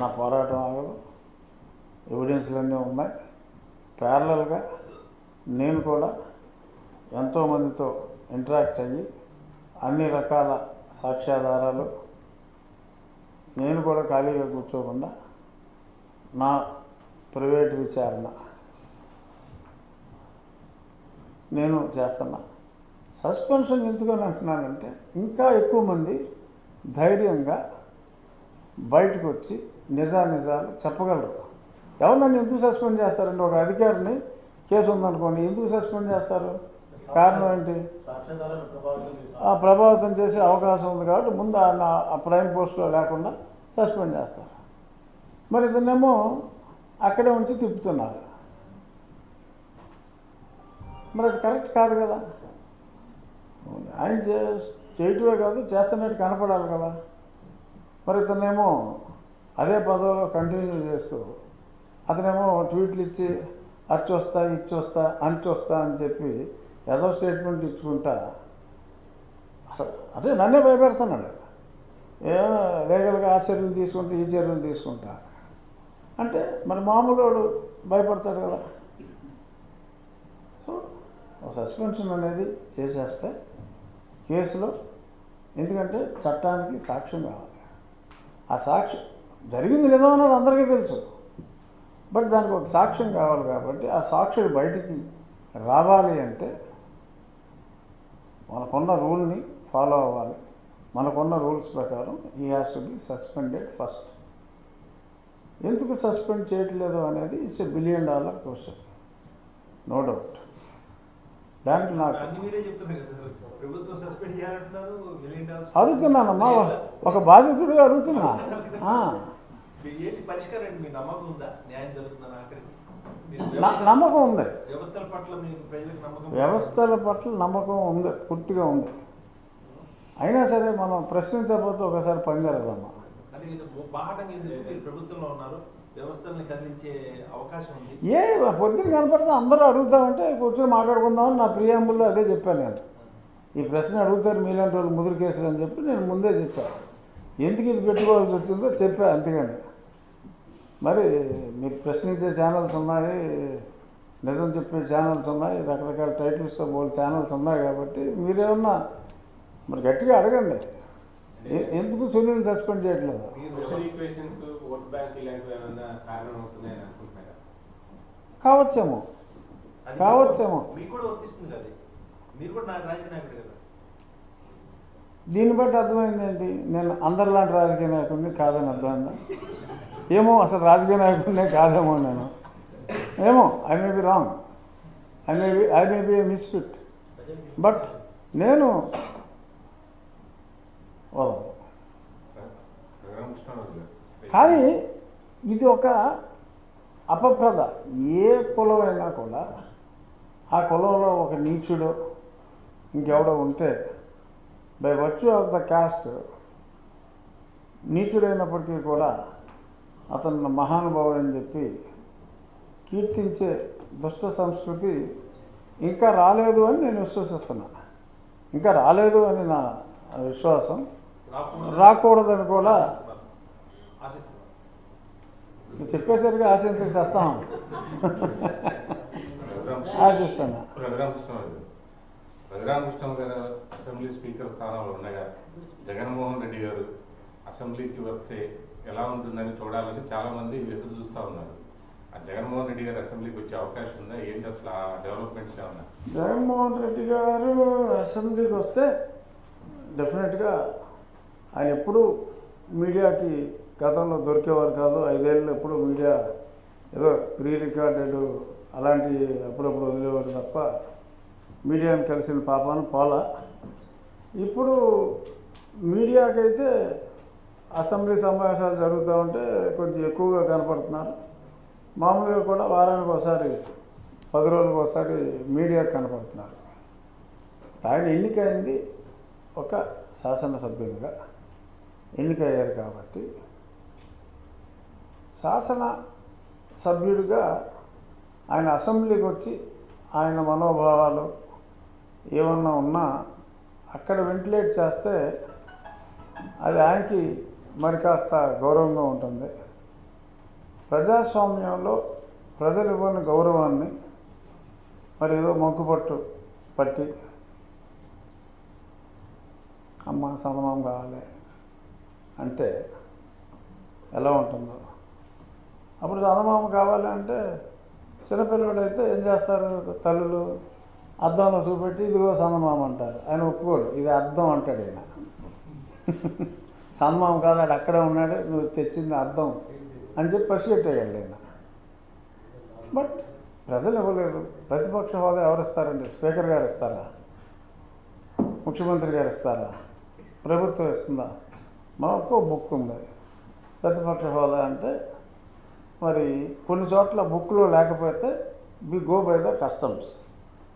నా పోరాటం ఆగదు ఎవిడెన్స్లన్నీ ఉన్నాయి. ప్యారలల్గా నేను కూడా ఎంతోమందితో ఇంటరాక్ట్ అయ్యి అన్ని రకాల సాక్ష్యాధారాలు నేను కూడా ఖాళీగా కూర్చోకుండా నా ప్రైవేట్ విచారణ నేను చేస్తున్నా. సస్పెన్షన్ ఎందుకని అంటున్నానంటే ఇంకా ఎక్కువ మంది ధైర్యంగా బయటకు వచ్చి నిజానిజాలు చెప్పగలరు. ఎవరు నన్ను ఎందుకు సస్పెండ్ చేస్తారండి? ఒక అధికారిని కేసు ఉందనుకోండి ఎందుకు సస్పెండ్ చేస్తారు? కారణం ఏంటి? ప్రభావితం ఆ ప్రభావితం చేసే అవకాశం ఉంది కాబట్టి ముందు ఆ ప్రైమ్ పోస్ట్లో లేకుండా సస్పెండ్ చేస్తారు. మరి ఇతనేమో అక్కడే ఉంచి తిప్పుతున్నారు. మరి అది కరెక్ట్ కాదు కదా? ఆయన చే చేయటమే కాదు చేస్తున్నట్టు కనపడాలి కదా? మరి ఇతనేమో అదే పదవిలో కంటిన్యూ చేస్తూ అతనేమో ట్వీట్లు ఇచ్చి అచ్చి వస్తా ఇచ్చి వస్తా అంచి వస్తా అని చెప్పి ఏదో స్టేట్మెంట్ ఇచ్చుకుంటా అసలు అదే నన్నే భయపెడుతున్నాడు. ఏ లీగల్గా ఆ చర్యలు తీసుకుంటా ఈ చర్యలు తీసుకుంటా అంటే మరి మామూలు వాడు భయపడతాడు కదా. సో సస్పెన్షన్ అనేది చేసేస్తే కేసులో ఎందుకంటే చట్టానికి సాక్ష్యం కావాలి. ఆ సాక్షి జరిగింది నిజం అన్నది అందరికీ తెలుసు. బట్ దానికి ఒక సాక్ష్యం కావాలి కాబట్టి ఆ సాక్షుడు బయటికి రావాలి అంటే మనకున్న రూల్ని ఫాలో అవ్వాలి. మనకున్న రూల్స్ ప్రకారం ఈ has to be suspended first ఎందుకు సస్పెండ్ చేయట్లేదు అనేది it's a billion dollar question no doubt దానికి నాకు అడుగుతున్నానమ్మా ఒక బాధితుడిగా అడుగుతున్నా. నమ్మకం ఉందా? వ్యవస్థల పట్ల నమ్మకం ఉందా? పూర్తిగా ఉంది. అయినా సరే మనం ప్రశ్నించకపోతే ఒకసారి ఎందుకు? మీరు ప్రభుత్వంలో ఉన్నారు. ఏ పొద్దున కనపడితే అందరూ అడుగుతామంటే కూర్చొని మాట్లాడుకుందామని నా ప్రియాంబుల్లో అదే చెప్పాను నేను. ఈ ప్రశ్న అడుగుతారు మీలాంటి వాళ్ళు ముదురు కేసులు అని చెప్పి నేను ముందే చెప్పాను. ఎందుకు ఇది పెట్టుకోవాల్సి వచ్చిందో చెప్పా అంతేగాని. మరి మీరు ప్రశ్నించే ఛానల్స్ ఉన్నాయి నిజం చెప్పే ఛానల్స్ ఉన్నాయి రకరకాల టైటిల్స్తో మూడు ఛానల్స్ ఉన్నాయి కాబట్టి మీరేమన్నా మరి గట్టిగా అడగండి. ఎందుకు సునీల్ సస్పెండ్ చేయట్లేదు? ఓట్ బ్యాంక్ ఇలాంటివి ఏమైనా కారణం అవుతున్నాయని అనుకుంటున్నారా? కావచ్చేమో. కావచ్చేమో. మీకు కూడా వర్తిస్తుంది అది మీరు కూడా నాకు రాజకీయ నాయకుడు కదా. దీన్ని బట్టి అర్థమైంది ఏంటి? నేను అందరిలాంటి రాజకీయ నాయకుడిని కాదని అర్థమైందా? ఏమో అసలు రాజకీయ నాయకుడినే కాదేమో నేను. ఏమో I may be wrong I may be I may be a misfit but నేను వదలను కానీ ఇది ఒక అపప్రద. ఏ కులమైనా కూడా ఆ కులంలో ఒక నీచుడు ఇంకెవడో ఉంటే by virtue of the caste నీచుడైనప్పటికీ కూడా అతను మహానుభావుడు అని చెప్పి కీర్తించే దుష్ట సంస్కృతి ఇంకా రాలేదు అని నేను విశ్వసిస్తున్నా. ఇంకా రాలేదు అని నా విశ్వాసం. రాకూడదు. రాకూడదని కూడా చెప్పేసరికి ఆశించక చేస్తాం. ఆశిస్తున్నా గారు. రఘురామకృష్ణ గారు అసెంబ్లీ స్పీకర్ స్థానంలో ఉండగా జగన్మోహన్ రెడ్డి గారు అసెంబ్లీకి వస్తే ఎలా ఉంటుందని చూడాలని చాలా మంది ఎదురు చూస్తూ ఉన్నారు. ఆ జగన్మోహన్ రెడ్డి గారు అసెంబ్లీకి వచ్చే అవకాశం ఉందా? ఏంటి అసలు ఆ డెవలప్మెంట్స్ ఏమన్నా? జగన్మోహన్ రెడ్డి గారు అసెంబ్లీకి వస్తే డెఫినెట్గా ఆయన ఎప్పుడు మీడియాకి గతంలో దొరికేవారు కాదు. ఐదేళ్ళు ఎప్పుడు మీడియా ఏదో ప్రీ రికార్డెడ్ అలాంటి అప్పుడప్పుడు వదిలేవారు తప్ప మీడియాని కలిసిన పాపాను పోలా. ఇప్పుడు మీడియాకైతే అసెంబ్లీ సమావేశాలు జరుగుతూ ఉంటే కొంచెం ఎక్కువగా కనపడుతున్నారు. మామూలుగా కూడా వారానికి ఒకసారి పది రోజులకు ఒకసారి మీడియాకి కనపడుతున్నారు. ఆయన ఎన్నికైంది ఒక శాసనసభ్యునిగా ఎన్నికయ్యారు కాబట్టి శాసన సభ్యుడిగా ఆయన అసెంబ్లీకి వచ్చి ఆయన మనోభావాలు ఏమన్నా ఉన్నా అక్కడ వెంటిలేట్ చేస్తే అది ఆయనకి మరి కాస్త గౌరవంగా ఉంటుంది. ప్రజాస్వామ్యంలో ప్రజలు ఇవ్వని గౌరవాన్ని మరి ఏదో మొక్కుపట్టు పట్టి అమ్మ సందమం కావాలి అంటే ఎలా ఉంటుందో అప్పుడు చందమామ కావాలి అంటే చిన్నపిల్లడైతే ఏం చేస్తారు? తల్లులు అద్దంలో చూపెట్టి ఇదిగో చందమామ అంటారు. ఆయన ఒప్పుకోడు. ఇది అర్థం అంటాడు ఆయన చందమామ కాదు ఆడు అక్కడే ఉన్నాడు నువ్వు తెచ్చింది అర్థం అని చెప్పి పసిపెట్టేయాలి ఆయన బట్ ప్రజలు ఇవ్వలేదు ప్రతిపక్ష హోదా ఎవరు ఇస్తారండి? స్పీకర్ గారు ఇస్తారా? ముఖ్యమంత్రి గారు ఇస్తారా? ప్రభుత్వం ఇస్తుందా? మాకు బుక్ ఉంది. ప్రతిపక్ష హోదా అంటే మరి కొన్ని చోట్ల బుక్లో లేకపోతే we go by the customs.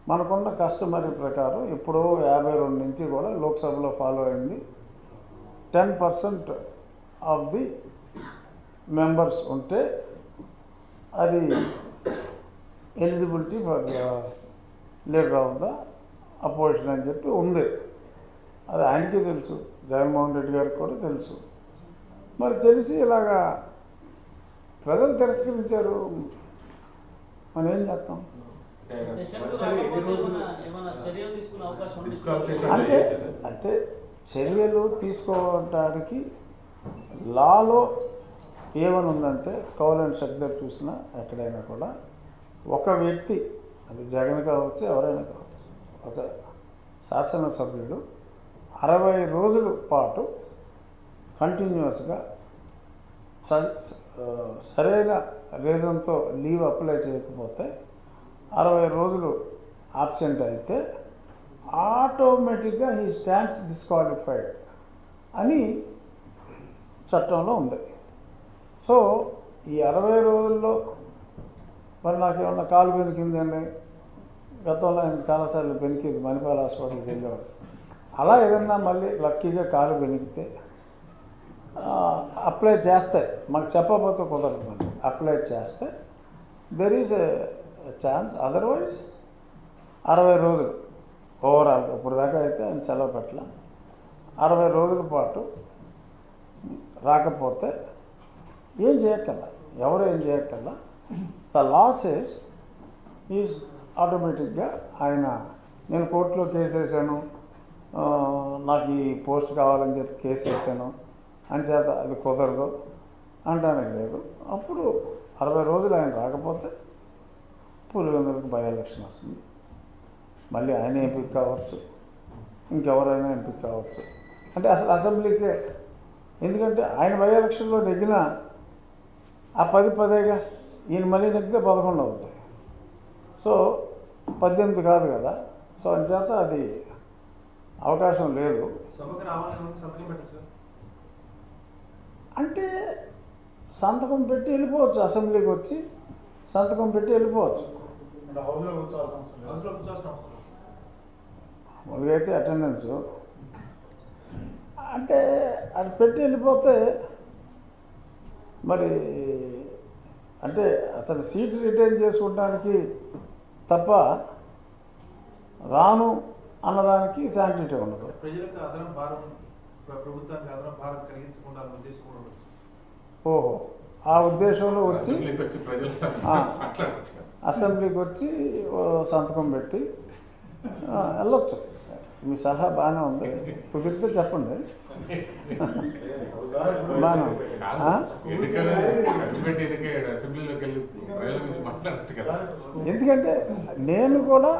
మనకున్న కస్టమరీ ప్రకారం ఎప్పుడో యాభై రెండు నుంచి కూడా లోక్సభలో ఫాలో అయింది. Ten percent of the members ఉంటే అది eligibility for leader of the opposition అని చెప్పి ఉంది. అది ఆయనకి తెలుసు. జగన్మోహన్ రెడ్డి గారికి కూడా తెలుసు. మరి తెలిసి ఇలాగా ప్రజలు తిరస్కరించారు. మనం ఏం చేస్తాం? అంటే అంటే చర్యలు తీసుకోవడానికి లాలో ఏమని ఉందంటే కౌల్ అండ్ సెక్టర్ చూసినా ఎక్కడైనా కూడా ఒక వ్యక్తి అది జగన్ కావచ్చు ఎవరైనా కావచ్చు ఒక శాసనసభ్యుడు అరవై రోజుల పాటు కంటిన్యూస్గా సరైన రీజన్తో లీవ్ అప్లై చేయకపోతే అరవై రోజులు ఆబ్సెంట్ అయితే ఆటోమేటిక్గా హీ స్టాండ్స్ డిస్క్వాలిఫైడ్ అని చట్టంలో ఉంది. సో ఈ అరవై రోజుల్లో మరి నాకేమన్నా కాలు బెనికిందండి? గతంలో ఆయన చాలాసార్లు బెనికింది మణిపాల్ హాస్పిటల్కి వెళ్ళేవాడు అలా ఏదన్నా మళ్ళీ లక్కీగా కాలు బెనికితే అప్లై చేస్తే మాకు చెప్పకపోతే కుదరదు అప్లై చేస్తే దెర్ ఈస్ ఛాన్స్ అదర్వైజ్ అరవై రోజులు ఓవరాల్ ఇప్పుడు దాకా అయితే ఆయన సెలవు పెట్టల. అరవై రోజుల పాటు రాకపోతే ఏం చేయక్కర్లా. ఎవరు ఏం చేయక్కర్లా. ద లాసెస్ ఈజ్ ఆటోమేటిక్గా ఆయన నేను కోర్టులో కేసు వేసాను నాకు ఈ పోస్ట్ కావాలని చెప్పి కేసు వేసాను అంచేత అది కుదరదు అంటానికి లేదు. అప్పుడు అరవై రోజులు ఆయన రాకపోతే పులివెందులకు బై ఎలక్షన్ వస్తుంది మళ్ళీ ఆయన ఎంపిక కావచ్చు ఇంకెవరైనా ఎంపిక కావచ్చు. అంటే అసలు అసెంబ్లీకే ఎందుకంటే ఆయన బై ఎలక్షన్లో నెగ్గిన ఆ పది పదేగా ఈయన మళ్ళీ నెగ్గితే పదకొండు అవుతాయి సో పద్దెనిమిది కాదు కదా. సో అంచేత అది అవకాశం లేదు సభకు రావాలని సంతకం పెట్టచ్చు అంటే సంతకం పెట్టి వెళ్ళిపోవచ్చు అసెంబ్లీకి వచ్చి సంతకం పెట్టి వెళ్ళిపోవచ్చు. అయితే అటెండెన్స్. అంటే అది పెట్టి వెళ్ళిపోతే మరి అంటే అతని సీట్ రిటైన్ చేసుకోవడానికి తప్ప రాను అన్నదానికి శాంటిటీ ఉండదు. ప్రభుత్వానికి అదనం భారం కలిగించకుండా ఉద్దేశం. ఓహో ఆ ఉద్దేశంలో వచ్చి అసెంబ్లీకి వచ్చి సంతకం పెట్టి వెళ్ళొచ్చు. మీ సలహా బాగానే ఉంది. కుదిరితే చెప్పండి. బాగానే ఎందుకంటే నేను కూడా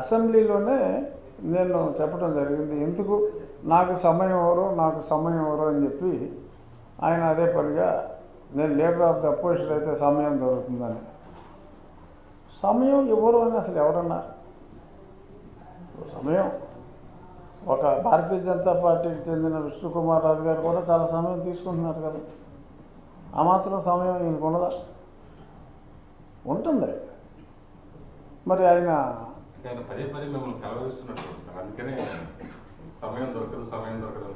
అసెంబ్లీలోనే నేను చెప్పడం జరిగింది. ఎందుకు? నాకు సమయం ఎవరు నాకు సమయం ఎవరు అని చెప్పి ఆయన అదే పనిగా నేను లీడర్ ఆఫ్ ద అపోజిషన్ అయితే సమయం దొరుకుతుందని. సమయం ఎవరు అని అసలు ఎవరన్నారు సమయం. ఒక భారతీయ జనతా పార్టీకి చెందిన విష్ణుకుమార్ రాజు గారు కూడా చాలా సమయం తీసుకుంటున్నారు కదా. ఆ మాత్రం సమయం ఈయనకు ఉండదా ఉంటుంది. మరి ఆయన పదే పదే మిమ్మల్ని కలవరిస్తున్నట్టు అందుకనే సమయం దొరకదు సమయం దొరకదు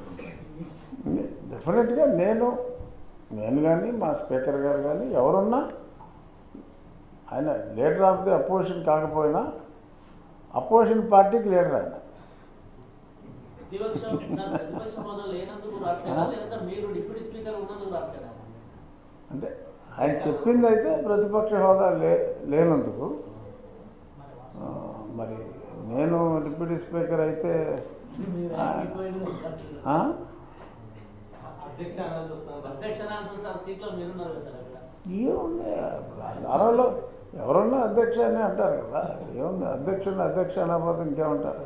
డెఫినెట్గా నేను నేను కానీ మా స్పీకర్ గారు కానీ ఎవరున్నా ఆయన లీడర్ ఆఫ్ ది అపోజిషన్ కాకపోయినా అపోజిషన్ పార్టీకి లీడర్ ఆయన. అంటే ఆయన చెప్పింది అయితే ప్రతిపక్ష హోదా లే లేనందుకు. మరి నేను డిప్యూటీ స్పీకర్ అయితే ఏముంది? స్థానంలో అధ్యక్ష అని అంటారు కదా. ఏముంది? అధ్యక్షుడిని అధ్యక్ష అనకపోతే ఇంకేమంటారు?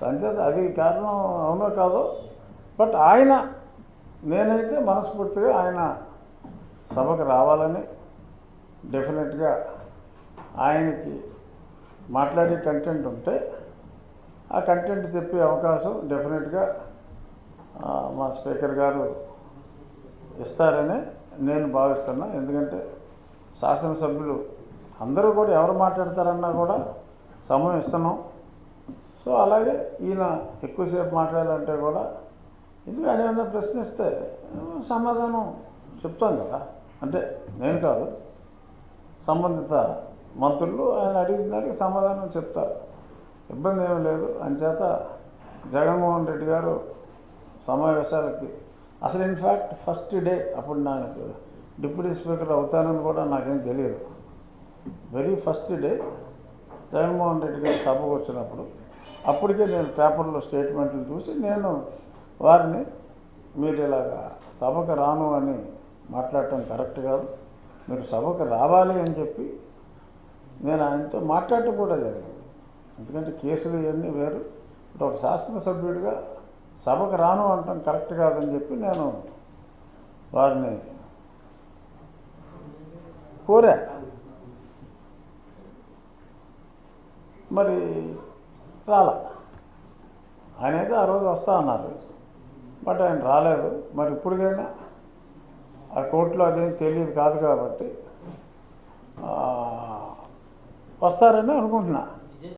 సంచేత అది కారణం అవునో కాదో? బట్ ఆయన నేనైతే మనస్ఫూర్తిగా ఆయన సభకు రావాలని డెఫినెట్గా ఆయనకి మాట్లాడే కంటెంట్ ఉంటే ఆ కంటెంట్ చెప్పే అవకాశం డెఫినెట్గా మా స్పీకర్ గారు ఇస్తారని నేను భావిస్తున్నా. ఎందుకంటే శాసనసభ్యులు అందరూ కూడా ఎవరు మాట్లాడతారన్నా కూడా సమయం ఇస్తున్నాం. సో అలాగే ఈయన ఎక్కువసేపు మాట్లాడాలంటే కూడా ఎందుకు ఆయన ఏమన్నా ప్రశ్నిస్తే సమాధానం చెప్తాను కదా. అంటే నేను కాదు సంబంధిత మంత్రులు ఆయన అడిగిన దానికి సమాధానం చెప్తారు. ఇబ్బంది ఏమీ లేదు. అంచేత జగన్మోహన్ రెడ్డి గారు సమావేశాలకి అసలు ఇన్ఫ్యాక్ట్ ఫస్ట్ డే అప్పుడు నాకు డిప్యూటీ స్పీకర్ అవుతానని కూడా నాకేం తెలియదు. Very first day Jaganmohan Reddy garu సభకు వచ్చినప్పుడు అప్పటికే నేను పేపర్లో స్టేట్మెంట్లు చూసి నేను వారిని మీరు ఇలాగా సభకు రాను అని మాట్లాడటం కరెక్ట్ కాదు. మీరు సభకు రావాలి అని చెప్పి నేను ఆయనతో మాట్లాడటం కూడా జరిగింది. ఎందుకంటే కేసులు ఇవన్నీ వేరు. ఇప్పుడు ఒక శాసనసభ్యుడిగా సభకు రాను అంటాం కరెక్ట్ కాదని చెప్పి నేను వారిని కోరా. మరి రాలా. ఆయన అయితే ఆ రోజు వస్తా అన్నారు. బట్ ఆయన రాలేదు. మరి ఇప్పటికైనా ఆ కోర్టులో అదేం తెలియదు కాదు కాబట్టి వస్తారని అనుకుంటున్నా.